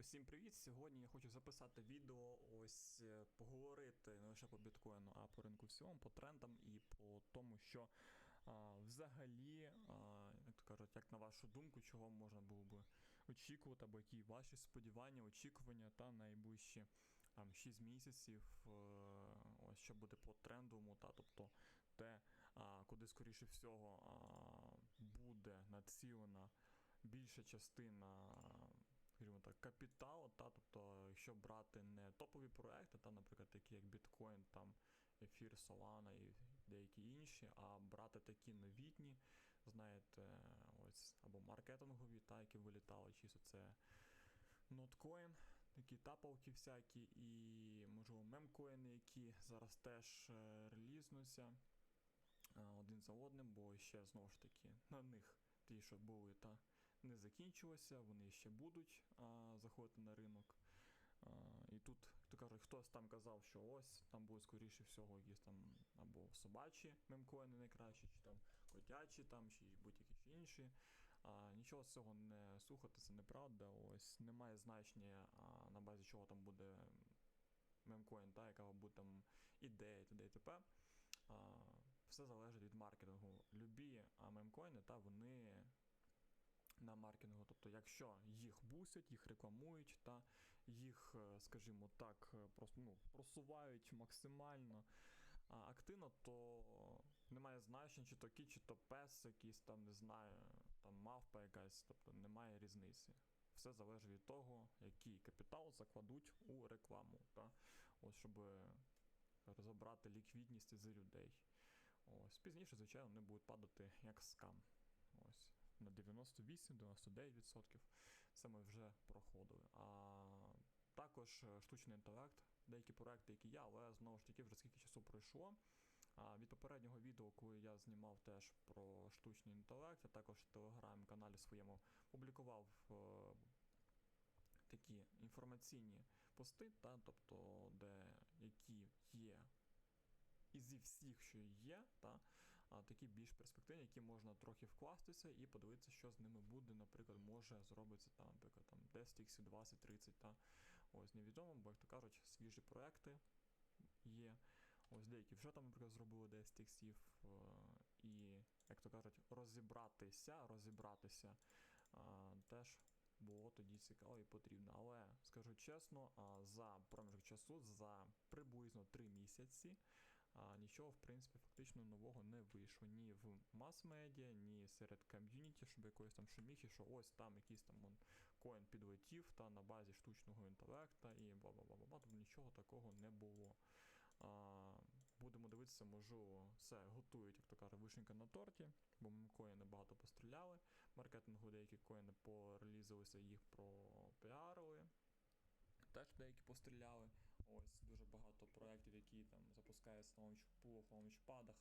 Усім привіт! Сьогодні я хочу записати відео, ось е, поговорити не лише по біткоїну, а по ринку всьому, по трендам і по тому, що а, взагалі, а, як то кажуть, як на вашу думку, чого можна було би очікувати, або які ваші сподівання, очікування та найближчі там 6 місяців, е, ось що буде по трендовому, та тобто те, а, куди скоріше всього а, буде націлена більша частина скажімо так, капіталу, та, тобто, якщо брати не топові проекти, та, наприклад, такі як Bitcoin, там, Ефір, Solana і деякі інші, а брати такі новітні, знаєте, ось, або маркетингові, та, які вилітали, чисто це ноткоін, такі тапалки всякі, і, можливо, мемкоїни, які зараз теж е, релізнуться е, один за одним, бо ще знову ж таки на них ті, що були, та не закінчилося, вони ще будуть а, заходити на ринок. А, і тут, то кажуть, хтось там казав, що ось там будуть скоріше всього якісь там або собачі мемкоїни найкращі, чи там котячі, там, чи будь-які інші. А, Нічого з цього не слухати, це неправда. Ось немає значення, а, на базі чого там буде мемкоін, та, яка буде там ідея, т.д. і т.п. Все залежить від маркетингу. Любі мемкоїни, та вони на маркетингу. Тобто, якщо їх бусять, їх рекламують, та їх, е, скажімо так, е, просто ну, просувають максимально активно, то немає значення, чи то кіт, чи то пес, якийсь там, не знаю, там мавпа якась, тобто немає різниці. Все залежить від того, який капітал закладуть у рекламу, та? Ось, щоб розібрати ліквідність з людей. Ось, Пізніше, звичайно, вони будуть падати як скам. На 98-99%. Це ми вже проходили. А також е, штучний інтелект, деякі проекти, які я, але знову ж таки вже скільки часу пройшло. А від попереднього відео, коли я знімав теж про штучний інтелект, я також в телеграм-каналі своєму публікував е, такі інформаційні пости, та, тобто, де які є і зі всіх, що є, та, а, такі більш перспективні, які можна трохи вкластися і подивитися, що з ними буде, наприклад, може зробиться там, наприклад, там 10 х 20, 30, та ось невідомо, бо як то кажуть, свіжі проекти є. Ось деякі вже там, наприклад, зробили 10 іксів, е, і, як то кажуть, розібратися, розібратися теж було тоді цікаво і потрібно. Але скажу чесно, за проміжок часу, за приблизно 3 місяці а, нічого, в принципі, фактично нового не вийшло ні в мас-медіа, ні серед ком'юніті, щоб якоїсь там шуміхи, що ось там якийсь там коін підлетів та на базі штучного інтелекта і бла-бла-бла-бла, тобто нічого такого не було. А, Будемо дивитися, можливо, все готують, як то каже, вишенька на торті, бо ми коїни багато постріляли. Маркетингу деякі коїни порелізалися, їх пропіарили. Теж деякі постріляли. Ось дуже багато проєктів, які там запускаються на лаунчпулах, лаунчпадах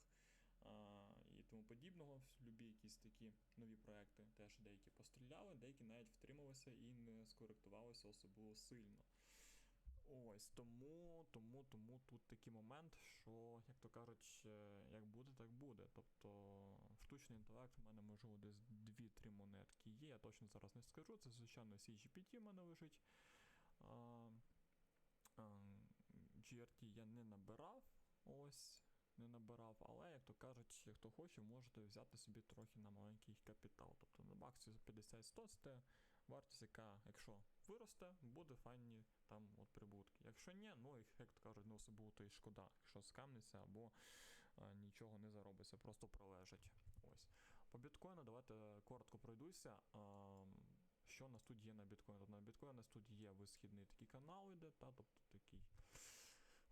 а, і тому подібного. Любі якісь такі нові проекти теж деякі постріляли, деякі навіть втрималися і не скоректувалися особливо сильно. Ось тому, тому, тому тут такий момент, що, як то кажуть, е, як буде, так буде. Тобто штучний інтелект в мене можливо десь 2-3 монетки є. Я точно зараз не скажу. Це, звичайно, CGPT в мене лежить. А, GRT я не набирав, ось, не набирав, але, як то кажуть, хто хоче, можете взяти собі трохи на маленький капітал. Тобто на баксі 50-100 це вартість, яка, якщо виросте, буде файні там от прибутки. Якщо ні, ну як то кажуть, не особливо то і шкода, якщо скамнеться або а, нічого не заробиться, просто пролежить. Ось. По біткоїну давайте коротко пройдуся. А, що у нас тут є на біткоін? На біткоін у нас тут є висхідний такий канал іде, та, тобто такий.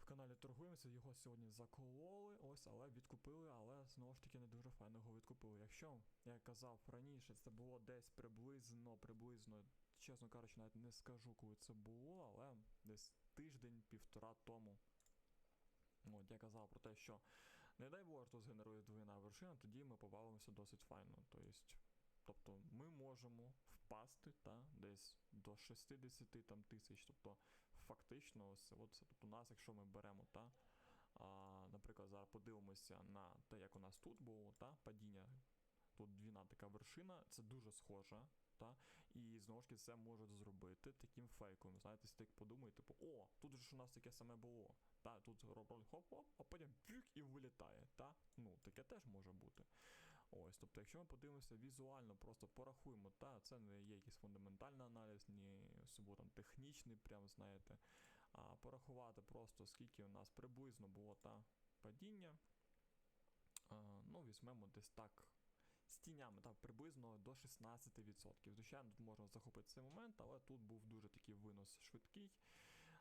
Каналі торгуємося, його сьогодні закололи, ось, але відкупили, але знову ж таки не дуже файно його відкупили. Якщо, я казав раніше, це було десь приблизно, приблизно, чесно кажучи, навіть не скажу, коли це було, але десь тиждень-півтора тому. От, я казав про те, що не дай Боже, то згенерує двойна вершина, тоді ми побавимося досить файно. Тобто, Тобто ми можемо впасти та, десь до 60 там, тисяч. Тобто фактично, ось, от, тобто нас, якщо ми беремо, та, а, наприклад, зараз подивимося на те, як у нас тут було та, падіння. Тут двіна така вершина, це дуже схожа Та? І знову ж таки це можуть зробити таким фейком. Знаєте, так подумають, типу, о, тут ж у нас таке саме було. Та, тут роблять хоп-хоп, а потім пюк і вилітає. Та? Ну, таке теж може бути. Ось, тобто, якщо ми подивимося візуально, просто порахуємо, та це не є якийсь фундаментальний аналіз, ні особливо там технічний, прям знаєте, а порахувати просто скільки у нас приблизно було та падіння. А, ну, візьмемо десь так. З тінями так, приблизно до 16%. Звичайно, тут можна захопити цей момент, але тут був дуже такий винос швидкий,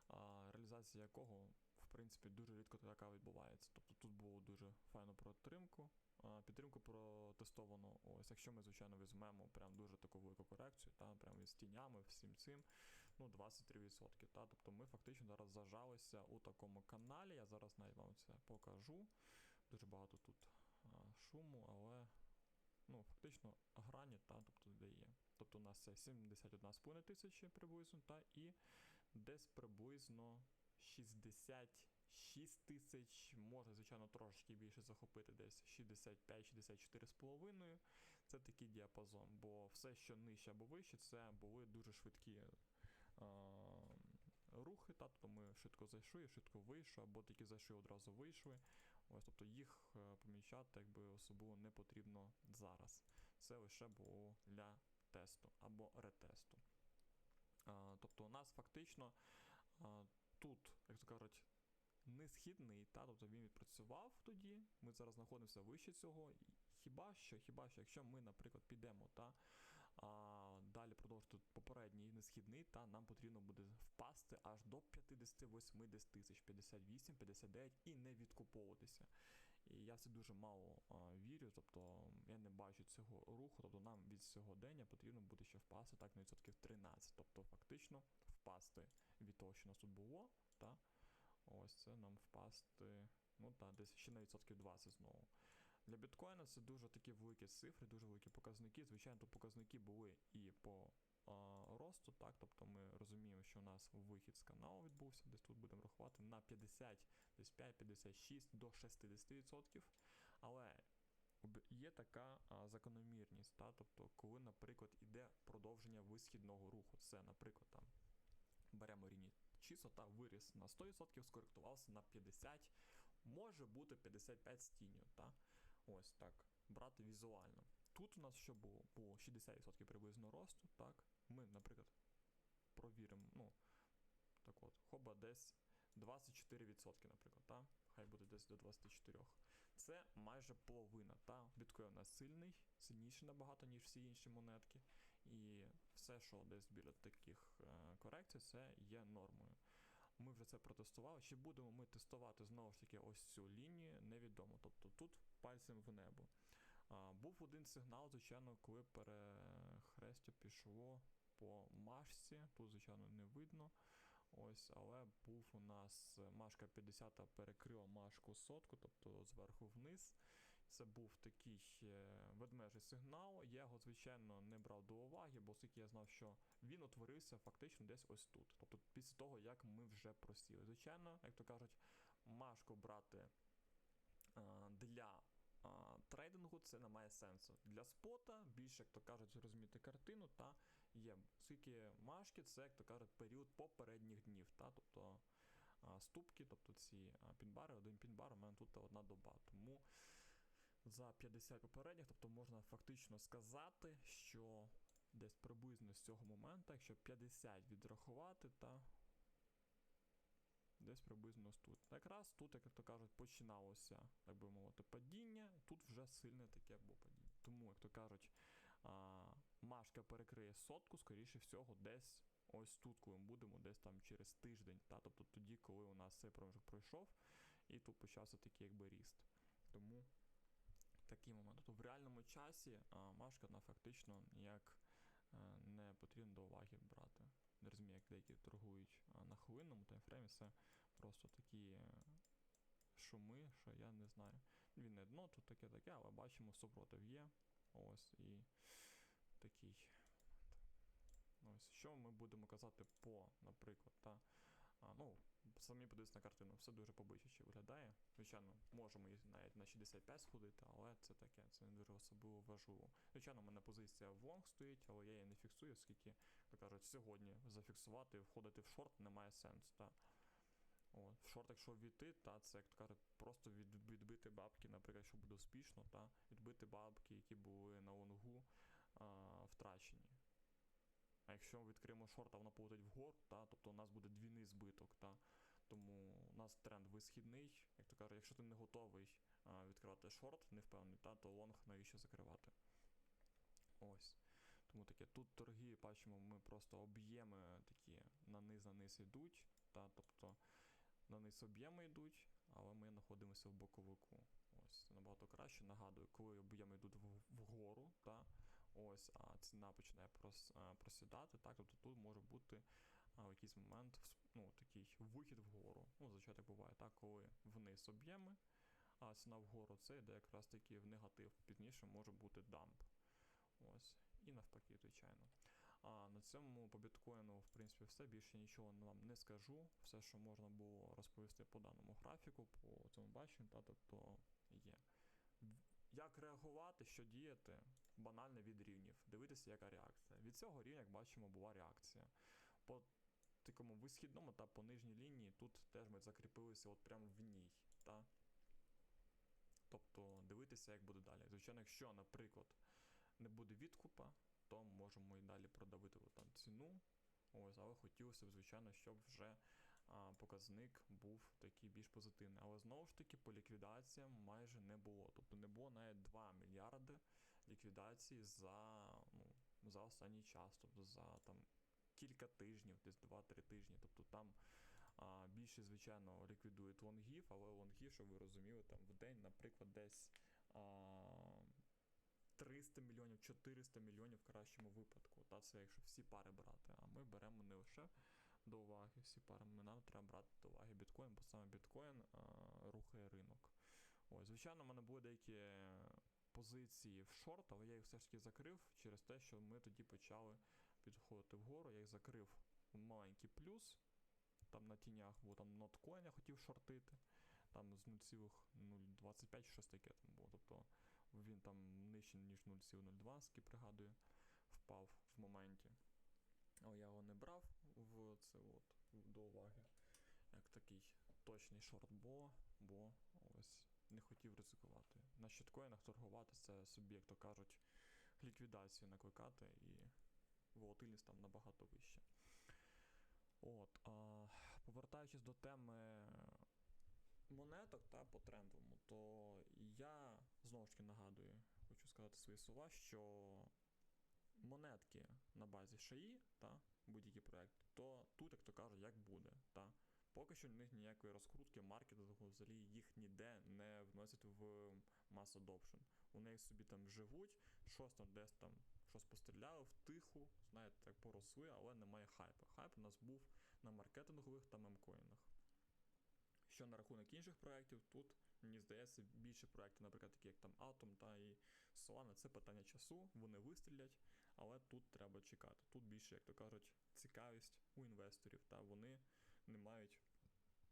а, реалізація якого, в принципі, дуже рідко така відбувається. Тобто тут було дуже файно про підтримку. Підтримку протестовано. Ось, якщо ми, звичайно, візьмемо прям дуже таку велику корекцію, та, прям із тінями, всім цим, ну, 23%. Та, тобто ми фактично зараз зажалися у такому каналі. Я зараз навіть вам це покажу. Дуже багато тут а, шуму, але ну, фактично грані, та, тобто де є. Тобто у нас це 71,5 тисячі приблизно, та, і десь приблизно 66 тисяч, може, звичайно, трошки більше захопити, десь 65-64,5. Це такий діапазон, бо все, що нижче або вище, це були дуже швидкі а, рухи. Та, тобто ми швидко зайшли, швидко вийшли, або такі зайшли, одразу вийшли. Ось, тобто їх е, помічати якби особливо не потрібно зараз. Це лише було для тесту або ретесту. А, тобто у нас фактично а, тут, як то кажуть, не східний, та, тобто він відпрацював тоді. Ми зараз знаходимося вище цього. Хіба що, хіба що, якщо ми, наприклад, підемо та а, далі продовжити попередній несхідний, та нам потрібно буде впасти аж до 50-80 тисяч, 58, 59 і не відкуповуватися. І я в це дуже мало а, вірю, тобто я не бачу цього руху, тобто нам від сьогодення потрібно буде ще впасти так на відсотків 13, тобто фактично впасти від того, що у нас тут було, та ось це нам впасти, ну та десь ще на відсотків 20 знову. Для біткоїна це дуже такі великі цифри, дуже великі показники. Звичайно, тут показники були і по а, росту, так, тобто ми розуміємо, що у нас вихід з каналу відбувся, десь тут будемо рахувати на 50, десь 5, 56 до 60%. Але є така а, закономірність, та, тобто, коли, наприклад, іде продовження висхідного руху. Це, наприклад, там беремо рівні виріс на 100%, скоректувався на 50%, може бути 55 з тінню, та? Ось так, брати візуально. Тут у нас що було? Було 60% приблизно росту, так. Ми, наприклад, провіримо, ну, так от, хоба десь 24%, наприклад, так? Хай буде десь до 24. Це майже половина, та? Біткоін у нас сильний, сильніший набагато, ніж всі інші монетки. І все, що десь біля таких е, корекцій, це є нормою. Ми вже це протестували. Чи будемо ми тестувати знову ж таки ось цю лінію, невідомо. Тобто тут пальцем в небо. А, був один сигнал, звичайно, коли перехрестя пішло по машці. Тут, звичайно, не видно. Ось, але був у нас е, машка 50 перекрила машку сотку, тобто зверху вниз. Це був такий е, ведмежий сигнал. Я його, звичайно, не брав до уваги, бо оскільки я знав, що він утворився фактично десь ось тут. Тобто після того, як ми вже просіли. Звичайно, як то кажуть, машку брати е, для е, трейдингу це не має сенсу. Для спота більше, як то кажуть, розуміти картину, та є. Оскільки машки це, як то кажуть, період попередніх днів. Та? Тобто ступки, тобто ці пінбари, один пінбар, у мене тут одна доба. Тому за 50 попередніх, тобто можна фактично сказати, що десь приблизно з цього моменту, якщо 50 відрахувати, та десь приблизно тут. Якраз тут, як то кажуть, починалося, так би мовити, падіння, тут вже сильне таке було падіння. Тому, як то кажуть, а, Машка перекриє сотку, скоріше всього, десь ось тут, коли ми будемо, десь там через тиждень. Та, тобто тоді, коли у нас цей проміжок пройшов, і тут почався такий якби ріст. Тому такий момент. Тобто в реальному часі Машка вона фактично ніяк а, не потрібно до уваги брати. Не розумію, як деякі торгують на хвилинному таймфреймі, це просто такі е, шуми, що я не знаю. Він не дно, тут таке-таке, але бачимо, супротив є. Ось і такий. Ось, що ми будемо казати по, наприклад, та, а, ну, самі подивитися на картину, все дуже побичаче виглядає. Звичайно, можемо і навіть на 65 сходити, але це таке, це не дуже особливо важливо. Звичайно, у мене позиція в лонг стоїть, але я її не фіксую, оскільки, як кажуть, сьогодні зафіксувати, входити в шорт немає сенсу. Та. От. В шорт, якщо війти, та це як то кажуть, просто від, відбити бабки, наприклад, якщо буде успішно, та відбити бабки, які були на лонгу а, втрачені. А якщо ми відкриємо шорт, а воно полетить вгору, та, тобто у нас буде двійний збиток. Та, тому у нас тренд висхідний. Як то кажуть, якщо ти не готовий відкривати шорт, не впевнений, та, то лонг навіщо закривати. Ось. Тому таке. Тут торги, бачимо, ми просто об'єми такі на низ на низ йдуть. Та, тобто на низ об'єми йдуть, але ми знаходимося в боковику. Ось, набагато краще. Нагадую, коли об'єми йдуть вгору, та, ось, а ціна починає прос, просідати, так, тобто тут може бути а, в якийсь момент ну, такий вихід вгору. Ну, зазвичай так буває, так, коли вниз об'єми, а ціна вгору це йде якраз таки в негатив. Пізніше може бути дамп. Ось. І навпаки, звичайно. А на цьому по біткоїну, в принципі, все. Більше нічого вам не скажу. Все, що можна було розповісти по даному графіку, по цьому баченню, та тобто є. Як реагувати, що діяти? Банально від рівнів. Дивитися, яка реакція. Від цього рівня, як бачимо, була реакція. По такому висхідному та по нижній лінії тут теж ми закріпилися от прямо в ній. Та? Тобто дивитися, як буде далі. Звичайно, якщо, наприклад, не буде відкупа, то можемо і далі продавити там ціну. Ось, але хотілося б, звичайно, щоб вже а, показник був такий більш позитивний. Але знову ж таки, по ліквідаціям майже не було. Тобто не було навіть 2 мільярди ліквідацій за, ну, за останній час, тобто за там кілька тижнів, десь 2-3 тижні. Тобто там а, більше, звичайно, ліквідують лонгів, але лонгів, щоб ви розуміли, там в день, наприклад, десь. А, 300 мільйонів, 400 мільйонів в кращому випадку. Та це якщо всі пари брати. А ми беремо не лише до уваги всі пари, нам треба брати до уваги біткоін, бо саме біткоін а, рухає ринок. Ось, звичайно, в мене були деякі позиції в шорт, але я їх все ж таки закрив через те, що ми тоді почали підходити вгору. Я їх закрив маленький плюс. Там на тінях, бо там ноткоін я хотів шортити. Там з 0,025 щось таке там було. Тобто він там нижче, ніж 0,02, скільки пригадую, впав в моменті. Але я його не брав в це от до уваги. Як такий точний шорт, бо, бо ось не хотів ризикувати. На щиткоїнах торгувати це собі, як то кажуть, ліквідацію накликати і волатильність там набагато вища. От, а, повертаючись до теми монеток та по трендовому, то я знову ж таки нагадую, хочу сказати свої слова, що монетки на базі шаї, та будь-який проект, то тут, як то кажуть, як буде. Та. Поки що в них ніякої розкрутки, маркетингу, взагалі їх ніде не вносять в mass adoption. Вони собі там живуть, щось там десь там щось постріляли в тиху, знаєте, так поросли, але немає хайпу. Хайп у нас був на маркетингових та мемкоїнах. Що на рахунок інших проєктів, тут, мені здається, більше проєктів, наприклад, такі як там Atom та і Solana, це питання часу, вони вистрілять, але тут треба чекати. Тут більше, як то кажуть, цікавість у інвесторів, та вони не мають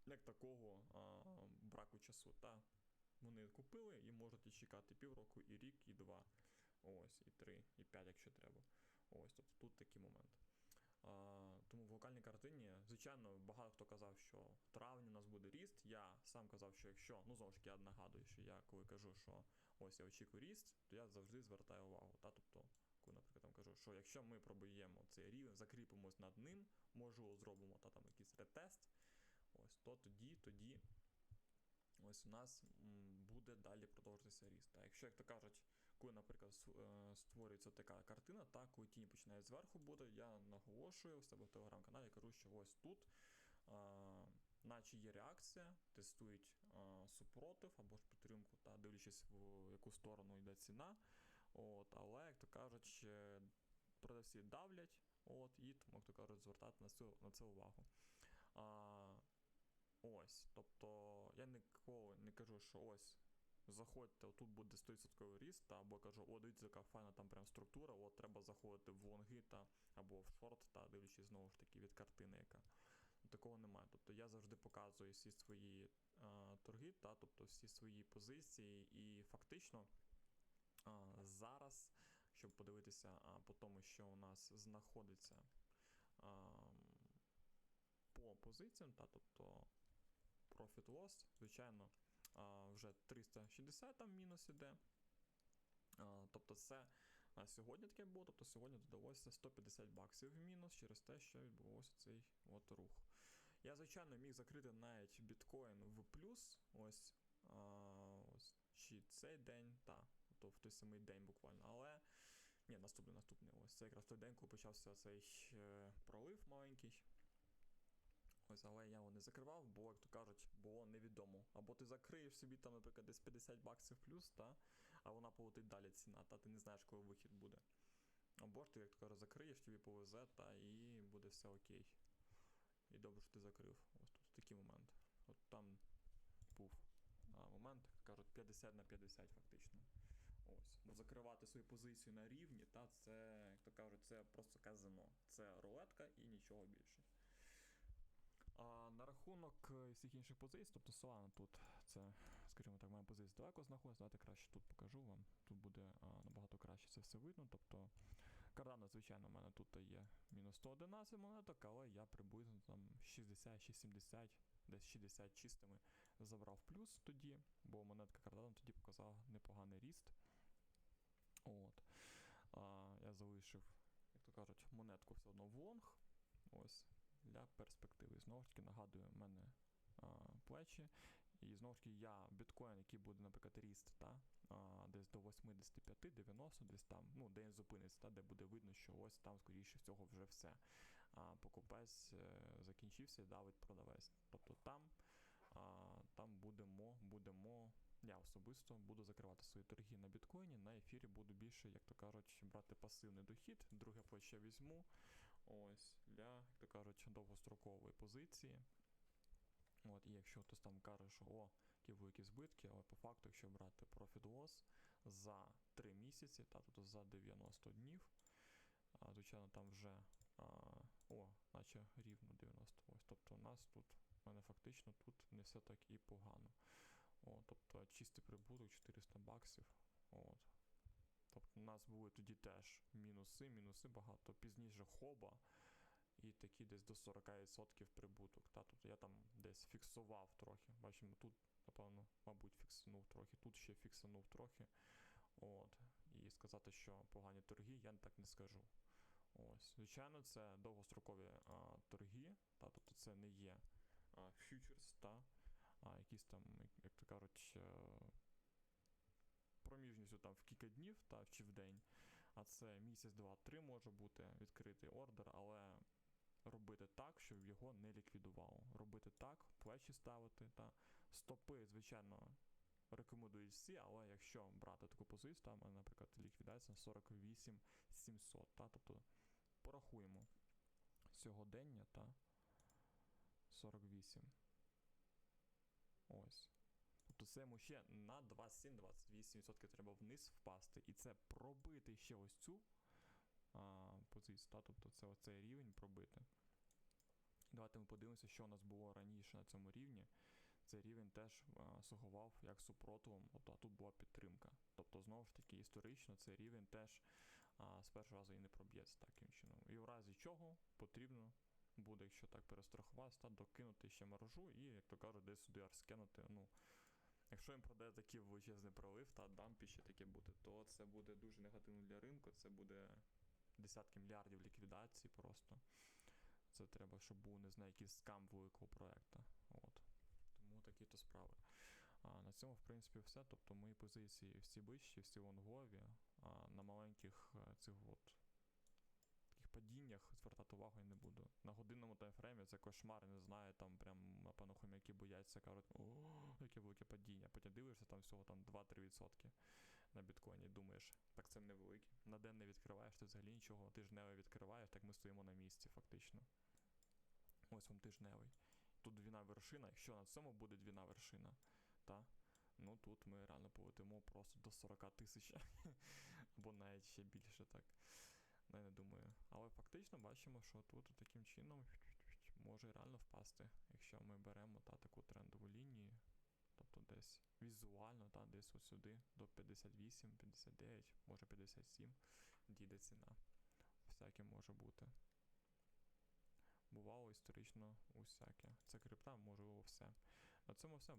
як такого а, браку часу. Та вони купили і можуть чекати півроку, і рік, і два. Ось, і три, і п'ять, якщо треба. Ось, тобто тут такий момент. А, тому в локальній картині, звичайно, багато хто казав, що в травні у нас буде ріст. Я сам казав, що якщо, ну знову ж таки, я нагадую, що я коли кажу, що ось я очікую ріст, то я завжди звертаю увагу. Та? Тобто, кажу, що якщо ми проб'ємо цей рівень, закріпимось над ним, можливо, зробимо та, там якийсь ретест, ось, то тоді, тоді ось у нас буде далі продовжуватися ріст. А якщо, як то кажуть, коли, наприклад, е, створюється така картина, та коли тінь починає зверху бути, я наголошую в себе в телеграм-каналі, кажу, що ось тут, а, наче є реакція, тестують а, супротив або ж підтримку, та дивлячись в яку сторону йде ціна. От, але, як то кажуть, продавці давлять, от, і тому, як то кажуть, звертати на це, на це увагу. А, ось, тобто я ніколи не кажу, що ось заходьте, тут буде 100% ріст, або кажу, о, дивіться, яка файна там прям структура, от треба заходити в лонги та або в шорт, та дивлячись знову ж таки від картини, яка такого немає. Тобто я завжди показую всі свої а, торги, та, тобто всі свої позиції, і фактично зараз, щоб подивитися по тому, що у нас знаходиться по позиціям, та, тобто Profit Loss, звичайно, вже 360 там мінус іде. Тобто це сьогодні таке було, тобто сьогодні додалося 150 баксів в мінус через те, що відбувався цей от рух. Я, звичайно, міг закрити навіть біткоін в плюс, ось, ось чи цей день, та, тобто в той самий день буквально. Але ні, наступний, наступний. Ось це якраз той день, коли почався цей е, пролив маленький. Ось, але я його не закривав, бо, як то кажуть, було невідомо. Або ти закриєш собі там, наприклад, десь 50 баксів плюс, та, а вона полетить далі ціна, та ти не знаєш, коли вихід буде. Або ж ти, як то кажуть, закриєш, тобі повезе, та і буде все окей. І добре, що ти закрив. Ось тут такий момент. От там був а, момент, як кажуть, 50 на 50 фактично. Ось. Бо закривати свою позицію на рівні, та це, як то кажуть, це просто казино. Це рулетка і нічого більше. А на рахунок е, всіх інших позицій, тобто Solana тут, це, скажімо так, моя позиція далеко знаходиться. Давайте краще тут покажу вам. Тут буде а, набагато краще це все видно. Тобто Cardano, звичайно, у мене тут є мінус 111 монеток, але я приблизно там 60-70, десь 60 чистими забрав плюс тоді, бо монетка Cardano тоді показала непоганий ріст. От. А, я залишив, як то кажуть, монетку все одно в лонг. Ось для перспективи. Знову ж таки, нагадую, в мене а, плечі. І знову ж таки, я біткоін, який буде, наприклад, ріст, та, а, десь до 85-90, десь там, ну, де він зупиниться, та, де буде видно, що ось там, скоріше всього, вже все. А покупець е, закінчився і давить продавець. Тобто там, а, там будемо, будемо. Я особисто буду закривати свої торги на біткоїні, на ефірі буду більше, як то кажуть, брати пасивний дохід. Друге плече візьму. Ось для, як то кажуть, довгострокової позиції. От, І якщо хтось там каже, що о, які великі збитки, але по факту, якщо брати Profit Loss за 3 місяці, та тобто за 90 днів, а, звичайно, там вже а, о, наче рівно 90. Ось, Тобто у нас тут, у мене фактично тут не все так і погано. О, Тобто чистий прибуток 400 баксів. От. Тобто у нас були тоді теж мінуси, мінуси багато. Пізніше хоба. І такі десь до 40% прибуток. Та? Тобто я там десь фіксував трохи. Бачимо, тут, напевно, мабуть, фіксанув трохи, тут ще фіксанув трохи. От. І сказати, що погані торги, я так не скажу. Ось. Звичайно, це довгострокові а, торги, та? тобто це не є а, фьючерс, та? а якісь там, як то кажуть, проміжністю там в кілька днів та, чи в день. А це місяць, два, три може бути відкритий ордер, але робити так, щоб його не ліквідувало. Робити так, плечі ставити. Та Стопи, звичайно, рекомендують всі, але якщо брати таку позицію, там, наприклад, ліквідація 48 700. Та, тобто порахуємо сьогодення та 48. Ось. Тобто це йому ще на 27-28% треба вниз впасти. І це пробити ще ось цю а, позицію. Та? Тобто це оцей рівень пробити. Давайте ми подивимося, що у нас було раніше на цьому рівні. Цей рівень теж а, слугував як супротивом, от, а тут була підтримка. Тобто, знову ж таки, історично цей рівень теж а, з першого разу і не проб'ється таким чином. І в разі чого потрібно буде, якщо так перестрахуватися, та докинути ще маржу і, як то кажуть, десь сюди арскенути. Ну, Якщо їм продає такий величезний пролив та дампі ще таке буде, то це буде дуже негативно для ринку, це буде десятки мільярдів ліквідацій просто. Це треба, щоб був не знаю, якийсь скам великого проекту. От. Тому такі то справи. А На цьому, в принципі, все. Тобто мої позиції всі вищі, всі лонгові, а на маленьких цих от таких падіннях звертати увагу я не буду. На годинному таймфреймі це кошмар, не знаю, там прям, напевно, хомяки бояться, кажуть, о, яке велике падіння. Потім дивишся, там всього там 2-3% на біткоїні. Думаєш, так це невелике. На день не відкриваєш, ти взагалі нічого, тижневий відкриваєш, так ми стоїмо на місці, фактично. Ось вам тижневий тут двіна вершина. Якщо на цьому буде двіна вершина, та, ну тут ми реально полетимо просто до 40 тисяч. Або навіть ще більше так. Ну, я не думаю. Але фактично бачимо, що тут таким чином може реально впасти. Якщо ми беремо та таку трендову лінію, тобто десь візуально, та десь ось сюди, до 58, 59, може 57, дійде ціна. Всяке може бути бувало історично усяке. Це крипта, можливо, все. На цьому все.